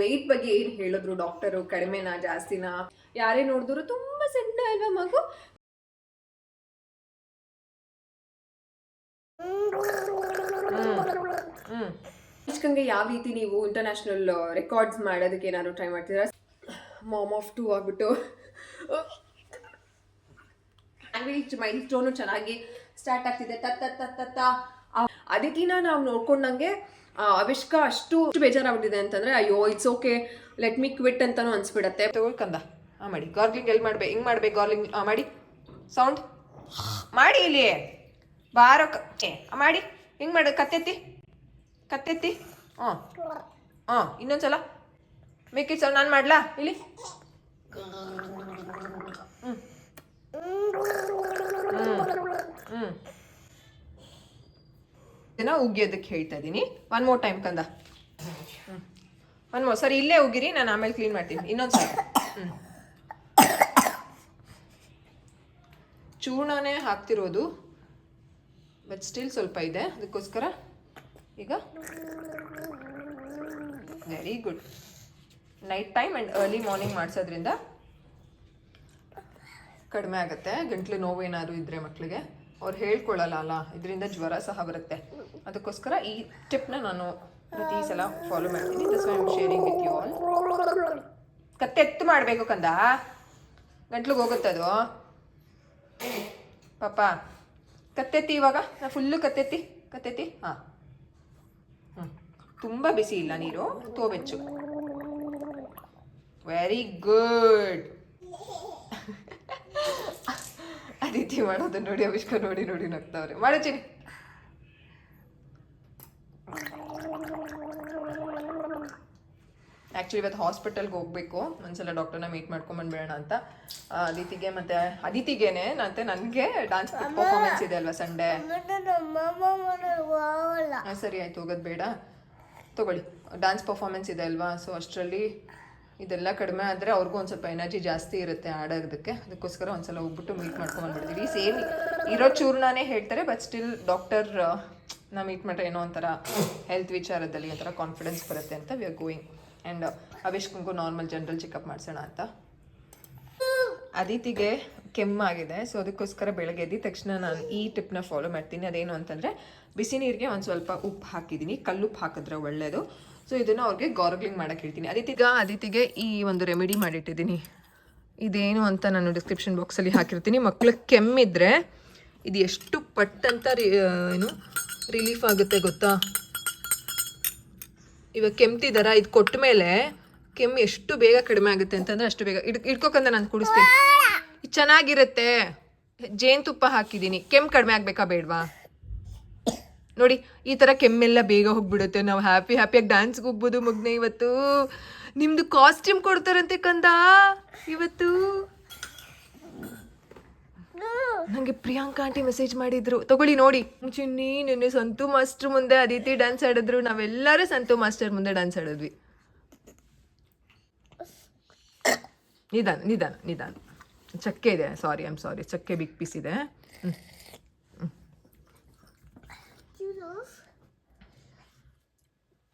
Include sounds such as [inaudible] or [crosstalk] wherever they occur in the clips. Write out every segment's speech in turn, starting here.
Weight ಬಗ್ಗೆ ಏನು ಹೇಳಿದ್ರು ಡಾಕ್ಟರು ಕಡಿಮೆನಾ, ಜಾಸ್ತಿನಾ? ಯಾರೇ ನೋಡಿದ್ರು ತುಂಬಾ ಸಣ್ಣ ಅಲ್ವಾ ಮಗು? ಚಿಕ್ಕಂಗೆ ಯಾವ ರೀತಿ ನೀವು ಇಂಟರ್ನ್ಯಾಷನಲ್ ರೆಕಾರ್ಡ್ಸ್ ಮಾಡೋದಕ್ಕೆ ಏನಾದ್ರು ಟ್ರೈ ಮಾಡ್ತೀರಾ ಮಾಮ್ ಆಫ್ ಟೂ ಆಗ್ಬಿಟ್ಟು. ಲ್ಯಾಂಗ್ವೇಜ್ ಮೈಲ್ ಸ್ಟೋನು ಚೆನ್ನಾಗಿ ಸ್ಟಾರ್ಟ್ ಆಗ್ತಿದೆ. ತತ್ತ ತತ್ತ ಅದಕ್ಕಿಂತ ನಾವು ನೋಡ್ಕೊಂಡಂಗೆ ಅವಿಷ್ಕ ಅಷ್ಟು ಬೇಜಾರಾಗ್ಬಿಟ್ಟಿದೆ ಅಂತಂದ್ರೆ, ಅಯ್ಯೋ it's okay let me quit ಅಂತಾನು ಅನ್ಸ್ಬಿಡತ್ತೆ. ತಗೊಳ್ಕಂದ ಆ, ಮಾಡಿ. ಗಾರ್ಲಿಂಗ್ ಎಲ್ಲಿ ಮಾಡ್ಬೇಕು ಹಿಂಗೆ ಮಾಡ್ಬೇಕು ಗಾರ್ಲಿಂಗ್ ಮಾಡಿ. ಸೌಂಡ್ ಮಾಡಿ ಇಲ್ಲಿ. ಬಾರೋ ಮಾಡಿ. ಹಿಂಗೆ ಮಾಡ. ಕತ್ತೆತ್ತಿ. ಕತ್ತೆತ್ತಿ. ಹಾಂ ಹಾಂ ಇನ್ನೊಂದ್ಸಲ. ಮೇಕಿ ಸೌಂಡ್ ನಾನು ಮಾಡ್ಲಾ? ಇಲ್ಲಿ. ಹ್ಞೂ ಹ್ಞೂ ಇದನ್ನ ಉಗಿಯೋದಕ್ಕೆ ಹೇಳ್ತಾ ಇದ್ದೀನಿ ಒನ್ ಮೋರ್ ಟೈಮ್ ಕಂದ. ಒನ್ ಮೋರ್ ಸರಿ, ಇಲ್ಲೇ ಉಗಿರಿ, ನಾನು ಆಮೇಲೆ ಕ್ಲೀನ್ ಮಾಡ್ತೀನಿ. ಇನ್ನೊಂದು ಸಲ ಹ್ಞೂ ಚೂರ್ಣನೇ ಹಾಕ್ತಿರೋದು ಬಟ್ ಸ್ಟಿಲ್ ಸ್ವಲ್ಪ ಇದೆ. ಅದಕ್ಕೋಸ್ಕರ ಈಗ very good night time and early morning ಮಾಡಿಸೋದ್ರಿಂದ ಕಡಿಮೆ ಆಗುತ್ತೆ. ಗಂಟ್ಲು ನೋವು ಏನಾದರೂ ಇದ್ದರೆ ಮಕ್ಕಳಿಗೆ ಅವ್ರು ಹೇಳ್ಕೊಳ್ಳಲ್ಲ ಅಲ್ಲ? ಇದರಿಂದ ಜ್ವರ ಸಹ ಬರುತ್ತೆ. ಅದಕ್ಕೋಸ್ಕರ ಈ ಟಿಪ್ನ ನಾನು ಪ್ರತಿ ಸಲ ಫಾಲೋ ಮಾಡ್ತೀನಿ. This I am sharing with you all ಕತ್ತೆತ್ತು ಮಾಡಬೇಕು ಕಂದ? ಗಂಟ್ಲಿಗೆ ಹೋಗುತ್ತೆ ಅದು. ಪಾಪ. ಕತ್ತೆತ್ತಿ ಇವಾಗ? ನಾ ಫುಲ್ಲು ಕತ್ತೆತ್ತಿ ಕತ್ತೆತ್ತಿ ಹಾಂ. ಹ್ಞೂ ತುಂಬ ಬಿಸಿ ಇಲ್ಲ ನೀರು. ತೋಬೆಚ್ಚು. ವೆರಿ ಗುಡ್ ಅದಿತಿ ಮಾಡೋದು ನೋಡಿ ಅವಿಷ್ಕ ನೋಡಿ ನೋಡಿ ನಗ್ತಾವ್ರೆ. ಮಾಡಚಿನಿ ಆ್ಯಕ್ಚುಲಿ ಇವತ್ತು ಹಾಸ್ಪಿಟಲ್ಗೆ ಹೋಗಬೇಕು. ಒಂದ್ಸಲ ಡಾಕ್ಟರ್ನ ಮೀಟ್ ಮಾಡ್ಕೊಂಬಂದ್ಬಿಡೋಣ ಅಂತ. ಅದಿತಿಗೆ ಮತ್ತೆ ಅದಿತಿಗೇನೆ ಮತ್ತೆ ನನಗೆ ಡಾನ್ಸ್ ಪರ್ಫಾರ್ಮೆನ್ಸ್ ಇದೆ ಅಲ್ವಾ ಸಂಡೇ ಸರಿ ಆಯ್ತು ಹೋಗೋದು ಬೇಡ. ತಗೊಳ್ಳಿ. ಡಾನ್ಸ್ ಪರ್ಫಾರ್ಮೆನ್ಸ್ ಇದೆ ಅಲ್ವಾ? ಸೊ ಅಷ್ಟರಲ್ಲಿ ಇದೆಲ್ಲ ಕಡಿಮೆ ಆದರೆ ಅವ್ರಿಗೂ ಒಂದು ಸ್ವಲ್ಪ ಎನರ್ಜಿ ಜಾಸ್ತಿ ಇರುತ್ತೆ ಆಡೋದಕ್ಕೆ ಅದಕ್ಕೋಸ್ಕರ ಒಂದ್ಸಲ ಹೋಗ್ಬಿಟ್ಟು ಮೀಟ್ ಮಾಡ್ಕೊಂಬಂದ್ಬಿಡ್ತೀವಿ ಸೇಮ್ ಇರೋ ಚೂರ್ಣನೇ ಹೇಳ್ತಾರೆ ಬಟ್ ಸ್ಟಿಲ್ ಡಾಕ್ಟರ್ ನಾ ಮೀಟ್ ಮಾಡ್ರೆ ಏನೋ ಒಂಥರ ಹೆಲ್ತ್ ವಿಚಾರದಲ್ಲಿ ಒಂಥರ ಕಾನ್ಫಿಡೆನ್ಸ್ ಬರುತ್ತೆ ಅಂತ ವಿ ಆರ್ ಗೋಯಿಂಗ್ ಆ್ಯಂಡ್ ಅಭಿಷ್ಕಂಗೂ ನಾರ್ಮಲ್ ಜನರಲ್ ಚೆಕಪ್ ಮಾಡಿಸೋಣ ಅಂತ. ಅದಿತಿಗೆ ಕೆಮ್ಮಾಗಿದೆ ಸೊ ಅದಕ್ಕೋಸ್ಕರ ಬೆಳಗ್ಗೆ ಎದ್ದ ತಕ್ಷಣ ನಾನು ಈ ಟಿಪ್ನ ಫಾಲೋ ಮಾಡ್ತೀನಿ. ಅದೇನು ಅಂತಂದರೆ, ಬಿಸಿ ನೀರಿಗೆ ಒಂದು ಸ್ವಲ್ಪ ಉಪ್ಪು ಹಾಕಿದ್ದೀನಿ. ಕಲ್ಲುಪ್ಪು ಹಾಕಿದ್ರೆ ಒಳ್ಳೆಯದು ಸೊ ಇದನ್ನು ಅವ್ರಿಗೆ ಗಾರ್ಗ್ಲಿಂಗ್ ಮಾಡಕ್ಕೆ ಹೇಳ್ತೀನಿ. ಅದಿತಿಗ ಅದಿತಿಗೆ ಈ ಒಂದು ರೆಮಿಡಿ ಮಾಡಿಟ್ಟಿದ್ದೀನಿ. ಇದೇನು ಅಂತ ನಾನು ಡಿಸ್ಕ್ರಿಪ್ಷನ್ ಬಾಕ್ಸಲ್ಲಿ ಹಾಕಿರ್ತೀನಿ. ಮಕ್ಳಿಗೆ ಕೆಮ್ಮಿದ್ರೆ ಇದು ಎಷ್ಟು ಪಟ್ಟಂತ ರಿ ಏನು ರಿಲೀಫ್ ಆಗುತ್ತೆ ಗೊತ್ತಾ? ಇವಾಗ ಕೆಮ್ತಿದಾರ, ಇದು ಕೊಟ್ಟ ಮೇಲೆ ಕೆಮ್ಮು ಎಷ್ಟು ಬೇಗ ಕಡಿಮೆ ಆಗುತ್ತೆ ಅಂತಂದ್ರೆ ಅಷ್ಟು ಬೇಗ ಇಡ್ ಇಡ್ಕೋಕಂದ ನಾನು ಕುಡಿಸ್ತೀನಿ. ಇದು ಚೆನ್ನಾಗಿರುತ್ತೆ. ಜೇನುತುಪ್ಪ ಹಾಕಿದ್ದೀನಿ. ಕೆಮ್ಮು ಕಡಿಮೆ ಆಗ್ಬೇಕಾ ಬೇಡವಾ? ನೋಡಿ, ಈ ಥರ ಕೆಮ್ಮೆಲ್ಲ ಬೇಗ ಹೋಗ್ಬಿಡುತ್ತೆ. ನಾವು ಹ್ಯಾಪಿ ಹ್ಯಾಪಿಯಾಗಿ ಡ್ಯಾನ್ಸ್ಗೆ ಹೋಗ್ಬೋದು ಮಗ್ನೆ ಇವತ್ತು. ನಿಮ್ಮದು ಕಾಸ್ಟ್ಯೂಮ್ ಕೊಡ್ತಾರಂತೆ ಕಂದ? ಇವತ್ತು? ನನಗೆ ಪ್ರಿಯಾಂಕಾ ಆಂಟಿ ಮೆಸೇಜ್ ಮಾಡಿದ್ರು. ತಗೊಳ್ಳಿ ನೋಡಿ. ಚಿನ್ನಿ, ನಿನ್ನೆ ಸಂತು ಮಾಸ್ಟರ್ ಮುಂದೆ ಅದಿತಿ ಡ್ಯಾನ್ಸ್ ಆಡಿದ್ರು. ನಾವೆಲ್ಲರೂ ಸಂತು ಮಾಸ್ಟರ್ ಮುಂದೆ ಡ್ಯಾನ್ಸ್ ಆಡಿದ್ವಿ. ನಿಧಾನ ನಿಧಾನ ನಿಧಾನ. ಚಕ್ಕೆ ಇದೆ. ಸಾರಿ ಐಮ್ ಸಾರಿ ಚಕ್ಕೆ ಬಿಗ್ ಪೀಸ್ ಇದೆ.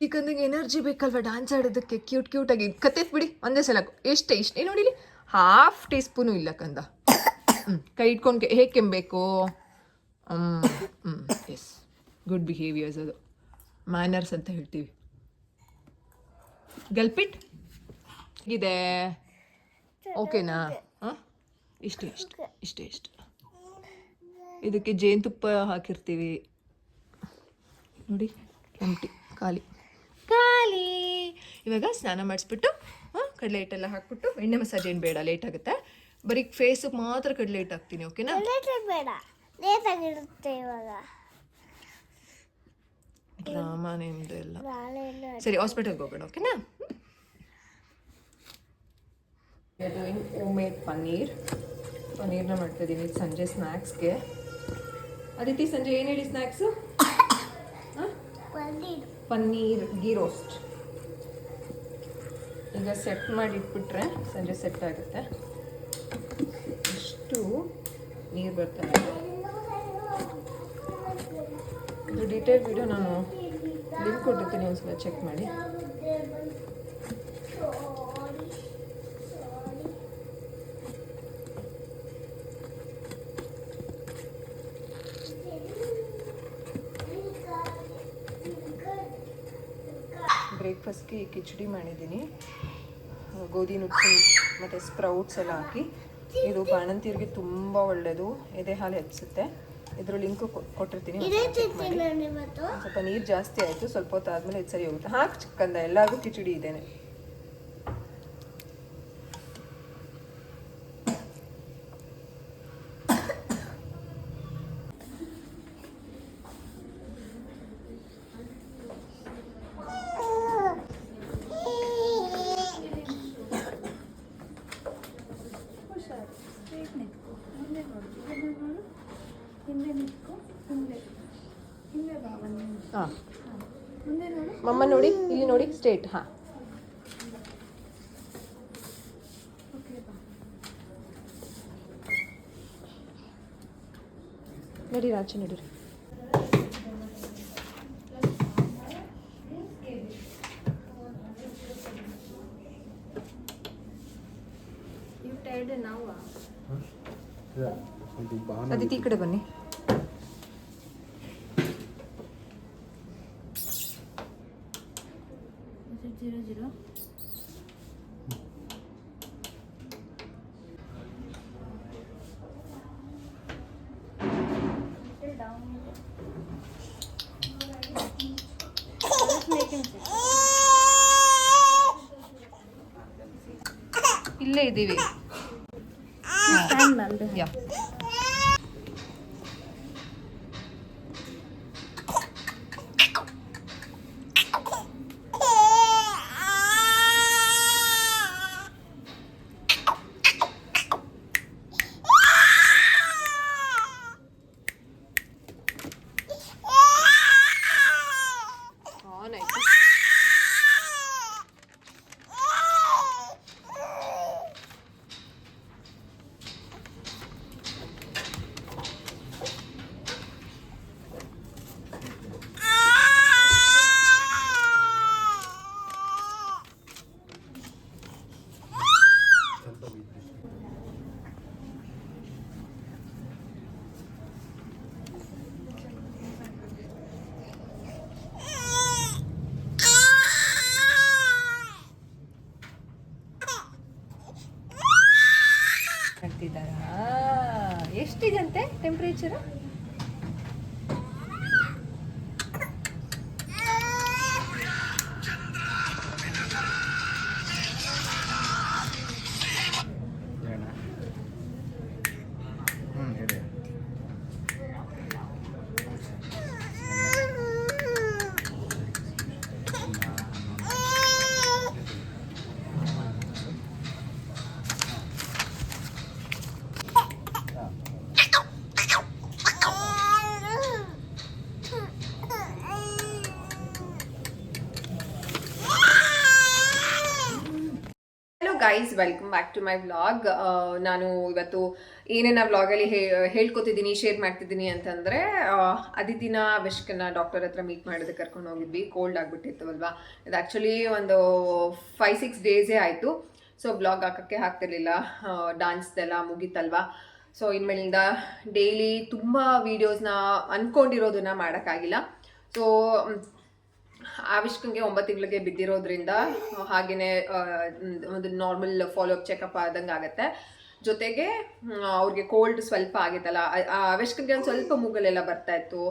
ಈ ಕಂದಿಗೆ ಎನರ್ಜಿ ಬೇಕಲ್ವಾ ಡಾನ್ಸ್ ಆಡೋದಕ್ಕೆ? ಕ್ಯೂಟ್ ಕ್ಯೂಟಾಗಿ ಕತ್ತೆತ್ ಬಿಡಿ. ಒಂದೇ ಸಲ ಎಷ್ಟೇ ಇಷ್ಟೇ ನೋಡಿಲಿ ಹಾಫ್ ಟೀ ಸ್ಪೂನು ಇಲ್ಲ ಕಂದ. ಕೈ ಇಟ್ಕೊಂಡು ಹೇಗೆ ಕೆಮ್ಮಬೇಕು ಹ್ಞೂ ಎಸ್ ಗುಡ್ ಬಿಹೇವಿಯರ್ಸ್ ಅದು. ಮ್ಯಾನರ್ಸ್ ಅಂತ ಹೇಳ್ತೀವಿ. ಗಲ್ಪಿಟ್ ಇದೆ. ಓಕೆನಾ ಹಾಂ? ಇಷ್ಟೇ, ಇಷ್ಟು ಇಷ್ಟೇ, ಇಷ್ಟು. ಇದಕ್ಕೆ ಜೇನುತುಪ್ಪ ಹಾಕಿರ್ತೀವಿ. ನೋಡಿ ಎಂಟಿ ಖಾಲಿ. ಖಾಲಿ ಇವಾಗ ಸ್ನಾನ ಮಾಡಿಸ್ಬಿಟ್ಟು ಕಡಲೆ ಹಿಟ್ಟೆಲ್ಲ ಹಾಕ್ಬಿಟ್ಟು ಎಣ್ಣೆ ಮಸಾಜ್ ಏನು ಬೇಡ ಲೇಟ್ ಆಗುತ್ತೆ. ಬರೀ ಫೇಸಿಗೆ ಮಾತ್ರ ಕಡಲೆ ಹಿಟ್ಟು ಹಾಕ್ತೀನಿ ಓಕೆನಾ ಬೇಡ. ಇವಾಗ. ಡ್ರಾಮಾ ನಿಮ್ದು ಎಲ್ಲ. ಸರಿ ಹಾಸ್ಪಿಟಲ್ಗೆ ಹೋಗೋಣ ಓಕೆನಾ ಡೂಯಿಂಗ್ ಮೇಡ್ ಪನ್ನೀರ್. ಪನ್ನೀರ್ನ ಮಾಡ್ತಾಯಿದ್ದೀನಿ ಸಂಜೆ ಸ್ನ್ಯಾಕ್ಸ್ಗೆ ಅದಿತಿ ಸಂಜೆ ಏನು ಹೇಳಿ ಸ್ನ್ಯಾಕ್ಸು ಹಾಂ? Paneer ghee roast. ಈಗ ಸೆಟ್ ಮಾಡಿ ಇಟ್ಬಿಟ್ರೆ ಸಂಜೆ ಸೆಟ್ ಆಗುತ್ತೆ. ಇಷ್ಟು ನೀರು ಬರ್ತಾ ಇದೆ. ಇದು ಡೀಟೇಲ್ ವಿಡಿಯೋ ನಾನು ಲಿಂಕ್ ಕೊಟ್ಟಿರ್ತೀನಿ ಒಂದ್ಸಲ ಚೆಕ್ ಮಾಡಿ. ಬ್ರೇಕ್ಫಾಸ್ಟ್ಗೆ ಕಿಚಡಿ ಮಾಡಿದ್ದೀನಿ. ಗೋಧಿ ನುಚ್ಚು ಮತ್ತು ಸ್ಪ್ರೌಟ್ಸ್ ಎಲ್ಲ ಹಾಕಿ. ಇದು ಬಾಣಂತಿಯರಿಗೆ ತುಂಬ ಒಳ್ಳೆಯದು ಎದೆ ಹಾಲು ಹೆಚ್ಚುತ್ತೆ. ಇದ್ರ ಲಿಂಕು ಕೊಟ್ಟಿರ್ತೀನಿ. ಸ್ವಲ್ಪ ನೀರು ಜಾಸ್ತಿ ಆಯಿತು. ಸ್ವಲ್ಪ ಹೊತ್ತು ಆದಮೇಲೆ ಇದು ಸರಿ ಹೋಗುತ್ತೆ. ಹಾಕಿ ಚಿಕ್ಕಂದ. ಎಲ್ಲರಿಗೂ ಕಿಚಡಿ ಇದ್ದೇನೆ ಹಾಂ ಮಮ್ಮ ನೋಡಿ ಇಲ್ಲಿ ನೋಡಿ ಸ್ಟೇಟ್ ಹಾಂ ನಡೀರಿ ಆಚೆ ನಡೀರಿ ಅದಿತಿ ಈ ಕಡೆ ಬನ್ನಿ ಇಲ್ಲೇ ಇದ್ದೀವಿ. ಯಾ ಆನ್ ಆಯ್ತು ಕಟ್ತಿದ್ದಾರಾ ಎಷ್ಟಿದಂತೆ ಟೆಂಪ್ರೇಚರ್ ಹ್ಞೂ ಹೇಳಿ hello guys welcome back to my vlog ನಾನು ಇವತ್ತು ಏನೇನು ವ್ಲಾಗಲ್ಲಿ ಹೇಳ್ಕೊತಿದ್ದೀನಿ ಶೇರ್ ಮಾಡ್ತಿದ್ದೀನಿ ಅಂತಂದರೆ ಅದಿತಿನ ವಿಶ್ಕನ್ನ ಡಾಕ್ಟರ್ ಹತ್ರ ಮೀಟ್ ಮಾಡೋದಕ್ಕೆ ಕರ್ಕೊಂಡು ಹೋಗಿದ್ವಿ. ಕೋಲ್ಡ್ ಆಗಿಬಿಟ್ಟಿತ್ತು ಅಲ್ವಾ? ಇದು ಆ್ಯಕ್ಚುಲಿ ಒಂದು ಫೈ ಸಿಕ್ಸ್ ಡೇಸೇ ಆಯಿತು. ಸೊ ಬ್ಲಾಗ್ ಹಾಕೋಕ್ಕೆ ಆಗ್ತಿರ್ಲಿಲ್ಲ. ಡಾನ್ಸ್ದೆಲ್ಲ ಮುಗೀತಲ್ವಾ? ಸೊ ಇನ್ಮೇಲಿಂದ ಡೈಲಿ ತುಂಬ ವೀಡಿಯೋಸ್ನ ಅಂದ್ಕೊಂಡಿರೋದನ್ನು ಮಾಡೋಕ್ಕಾಗಿಲ್ಲ. ಸೊ ಆವಿಷ್ಕಂಗೆ ಒಂಬತ್ತು ತಿಂಗಳಿಗೆ ಬಿದ್ದಿರೋದ್ರಿಂದ ಹಾಗೆಯೇ ಒಂದು ನಾರ್ಮಲ್ ಫಾಲೋ ಅಪ್ ಚೆಕಪ್ ಆದಂಗೆ ಆಗುತ್ತೆ. ಜೊತೆಗೆ ಅವ್ರಿಗೆ ಕೋಲ್ಡ್ ಸ್ವಲ್ಪ ಆಗಿತ್ತಲ್ಲ ಆವಿಷ್ಕಂಗೆ ಒಂದು ಸ್ವಲ್ಪ ಮೂಗಲೆಲ್ಲ ಬರ್ತಾ ಇತ್ತು.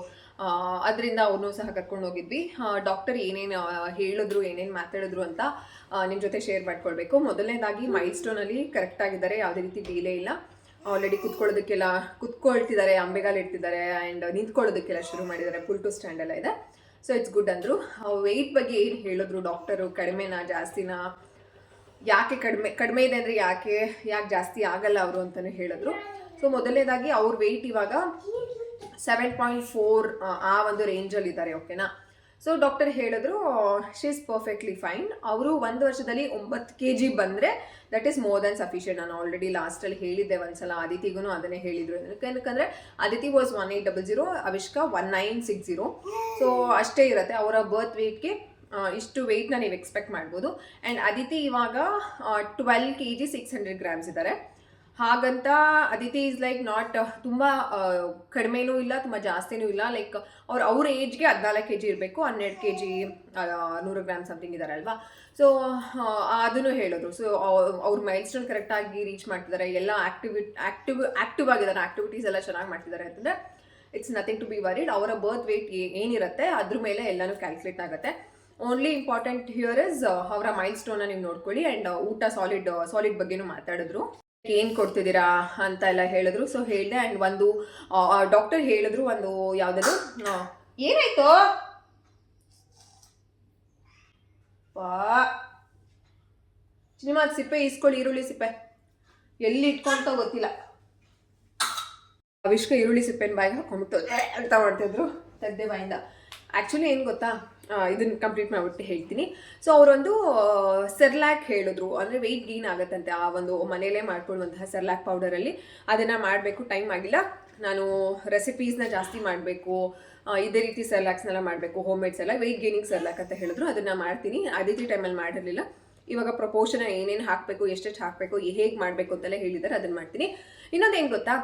ಅದರಿಂದ ಅವ್ರನ್ನೂ ಸಹ ಕರ್ಕೊಂಡು ಹೋಗಿದ್ವಿ. ಡಾಕ್ಟರ್ ಏನೇನು ಹೇಳಿದ್ರು, ಏನೇನು ಮಾತಾಡಿದ್ರು ಅಂತ ನಿಮ್ಮ ಜೊತೆ ಶೇರ್ ಮಾಡ್ಕೊಳ್ಬೇಕು. ಮೊದಲನೇದಾಗಿ ಮೈಲ್ ಸ್ಟೋನಲ್ಲಿ ಕರೆಕ್ಟ್ ಆಗಿದ್ದಾರೆ, ಯಾವುದೇ ರೀತಿ ಡೀಲೇ ಇಲ್ಲ. ಆಲ್ರೆಡಿ ಕುತ್ಕೊಳ್ಳೋದಕ್ಕೆಲ್ಲ, ಕುತ್ಕೊಳ್ತಿದ್ದಾರೆ, ಅಂಬೆಗಾಲ್ ಇಡ್ತಿದ್ದಾರೆ ಆ್ಯಂಡ್ ನಿಂತ್ಕೊಳ್ಳೋದಕ್ಕೆಲ್ಲ ಶುರು ಮಾಡಿದ್ದಾರೆ ಫುಲ್ ಟು ಸ್ಟ್ಯಾಂಡ್ ಎಲ್ಲ ಇದೆ. ಸೊ ಇಟ್ಸ್ ಗುಡ್ ಅಂದರು. ವೆಯ್ಟ್ ಬಗ್ಗೆ ಏನು ಹೇಳಿದ್ರು ಡಾಕ್ಟರು ಕಡಿಮೆನಾ, ಜಾಸ್ತಿನಾ? ಯಾಕೆ ಕಡಿಮೆ ಕಡಿಮೆ ಇದೆ ಅಂದರೆ ಯಾಕೆ ಯಾಕೆ ಜಾಸ್ತಿ ಆಗಲ್ಲ ಅವರು ಅಂತಲೇ ಹೇಳಿದ್ರು. ಸೊ ಮೊದಲನೇದಾಗಿ ಅವ್ರ ವೆಯ್ಟ್ ಇವಾಗ ಸೆವೆನ್ ಪಾಯಿಂಟ್ ಫೋರ್ ಆ ಒಂದು ರೇಂಜಲ್ಲಿ ಇದ್ದಾರೆ ಓಕೆನಾ ಸೊ ಡಾಕ್ಟರ್ ಹೇಳಿದ್ರು ಶಿ ಇಸ್ ಪರ್ಫೆಕ್ಟ್ಲಿ ಫೈನ್ ಅವರು ಒಂದು ವರ್ಷದಲ್ಲಿ ಒಂಬತ್ತು ಕೆ ಜಿ ಬಂದರೆ that is more than sufficient ನಾನು ಆಲ್ರೆಡಿ ಲಾಸ್ಟಲ್ಲಿ ಹೇಳಿದ್ದೆ ಒಂದ್ಸಲ ಆದಿತಿಗೂ ಅದನ್ನೇ ಹೇಳಿದ್ರು. ಏನಕ್ಕಂದ್ರೆ, Aditi was one eight double zero Avishka one nine six zero so ಅಷ್ಟೇ ಇರುತ್ತೆ. ಅವರ ಬರ್ತ್ ವೇಟ್ಗೆ ಇಷ್ಟು ವೆಯ್ಟ್ನ ನೀವು ಎಕ್ಸ್ಪೆಕ್ಟ್ ಮಾಡ್ಬೋದು. ಆ್ಯಂಡ್ ಅದಿತಿ ಇವಾಗ twelve K G six hundred grams ಇದ್ದಾರೆ. ಹಾಗಂತ ಅದಿತಿ ಇಸ್ ಲೈಕ್ ನಾಟ್ ತುಂಬ ಕಡಿಮೆನೂ ಇಲ್ಲ, ತುಂಬ ಜಾಸ್ತಿನೂ ಇಲ್ಲ. ಲೈಕ್ ಅವ್ರು ಅವ್ರ ಏಜ್ಗೆ ಹದಿನಾಲ್ಕು ಕೆ ಜಿ ಇರಬೇಕು, ಹನ್ನೆರಡು ಕೆ ಜಿ ನೂರು ಗ್ರಾಮ್ ಸಮಥಿಂಗ್ ಇದ್ದಾರೆ ಅಲ್ವಾ? ಸೊ ಅದನ್ನು ಹೇಳಿದ್ರು ಸೊ ಅವ್ರ ಮೈಲ್ ಸ್ಟೋನ್ ಕರೆಕ್ಟಾಗಿ ರೀಚ್ ಮಾಡ್ತಿದ್ದಾರೆ ಎಲ್ಲ ಆಕ್ಟಿವಿ ಆಕ್ಟಿವ್ ಆಕ್ಟಿವ್ ಆಗಿದ್ದಾರೆ ಆಕ್ಟಿವಿಟೀಸ್ ಎಲ್ಲ ಚೆನ್ನಾಗಿ ಮಾಡ್ತಿದ್ದಾರೆ ಅಂತಂದರೆ it's nothing to be worried ಅವರ ಬರ್ತ್ ವೇಟ್ ಏನಿರುತ್ತೆ, ಅದ್ರ ಮೇಲೆ ಎಲ್ಲನೂ ಕ್ಯಾಲ್ಕುಲೇಟ್ ಆಗುತ್ತೆ. ಓನ್ಲಿ ಇಂಪಾರ್ಟೆಂಟ್ ಹಿಯರ್ ಇಸ್ ಅವರ ಮೈಲ್ ಸ್ಟೋನ್ನ ನೀವು ನೋಡ್ಕೊಳ್ಳಿ ಆ್ಯಂಡ್ ಊಟ ಸಾಲಿಡ್ ಸಾಲಿಡ್ ಬಗ್ಗೆನೂ ಮಾತಾಡಿದ್ರು. ಏನು ಕೊಡ್ತಿದ್ದೀರಾ ಅಂತ ಎಲ್ಲ ಹೇಳಿದ್ರು. ಸೊ ಹೇಳಿದೆ ಆ್ಯಂಡ್ ಒಂದು ಡಾಕ್ಟರ್ ಹೇಳಿದ್ರು ಒಂದು ಯಾವುದದು? ಏನಾಯ್ತು? ಸಿನಿಮಾ ಸಿಪ್ಪೆ ಇಸ್ಕೊಳ್ಳಿ ಈರುಳ್ಳಿ ಸಿಪ್ಪೆ. ಎಲ್ಲಿ ಇಟ್ಕೊಂತ ಗೊತ್ತಿಲ್ಲ. ಅವಿಷ್ಕ ಈರುಳ್ಳಿ ಸಿಪ್ಪೆನ ಬಾಯಿಗೆ ಹಾಕೊಂಡ್ಬಿಟ್ಟು ಅಂತ ಮಾಡ್ತಿದ್ರು? ತದ್ದೆ ಬಾಯಿಂದ. ಆ್ಯಕ್ಚುಲಿ ಏನು ಗೊತ್ತಾ? ಇದನ್ನು ಕಂಪ್ಲೀಟ್ ಮಾಡಿಬಿಟ್ಟು ಹೇಳ್ತೀನಿ. ಸೊ ಅವರೊಂದು ಸೆರ್ಲ್ಯಾಕ್ ಹೇಳಿದ್ರು. ಅಂದರೆ ವೆಯ್ಟ್ ಗೇನ್ ಆಗುತ್ತಂತೆ ಆ ಒಂದು ಮನೆಯಲ್ಲೇ ಮಾಡ್ಕೊಳ್ಳುವಂತಹ ಸೆರ್ಲ್ಯಾಕ್ ಪೌಡರಲ್ಲಿ ಅದನ್ನು ಮಾಡಬೇಕು ಟೈಮ್ ಆಗಿಲ್ಲ. ನಾನು ರೆಸಿಪೀಸ್ನ ಜಾಸ್ತಿ ಮಾಡಬೇಕು. ಇದೇ ರೀತಿ ಸೆರ್ಲ್ಯಾಕ್ಸ್ನೆಲ್ಲ ಮಾಡಬೇಕು ಹೋಮ್ ಮೇಡ್ಸ್ ಎಲ್ಲ. ವೆಯ್ಟ್ ಗೇನಿಂಗ್ ಸೆರ್ಲ್ಯಾಕ್ ಅಂತ ಹೇಳಿದ್ರು. ಅದನ್ನು ಮಾಡ್ತೀನಿ. ಅದೇ ಟೈಮಲ್ಲಿ ಮಾಡಿರಲಿಲ್ಲ. ಇವಾಗ ಪ್ರಪೋರ್ಷನ್ ಏನೇನು ಹಾಕಬೇಕು, ಎಷ್ಟೆಷ್ಟು ಹಾಕಬೇಕು, ಹೇಗೆ ಮಾಡಬೇಕು ಅಂತೆಲ್ಲ ಹೇಳಿದ್ದಾರೆ. ಅದನ್ನು ಮಾಡ್ತೀನಿ. ಇನ್ನೊಂದು ಏನು ಗೊತ್ತಾ?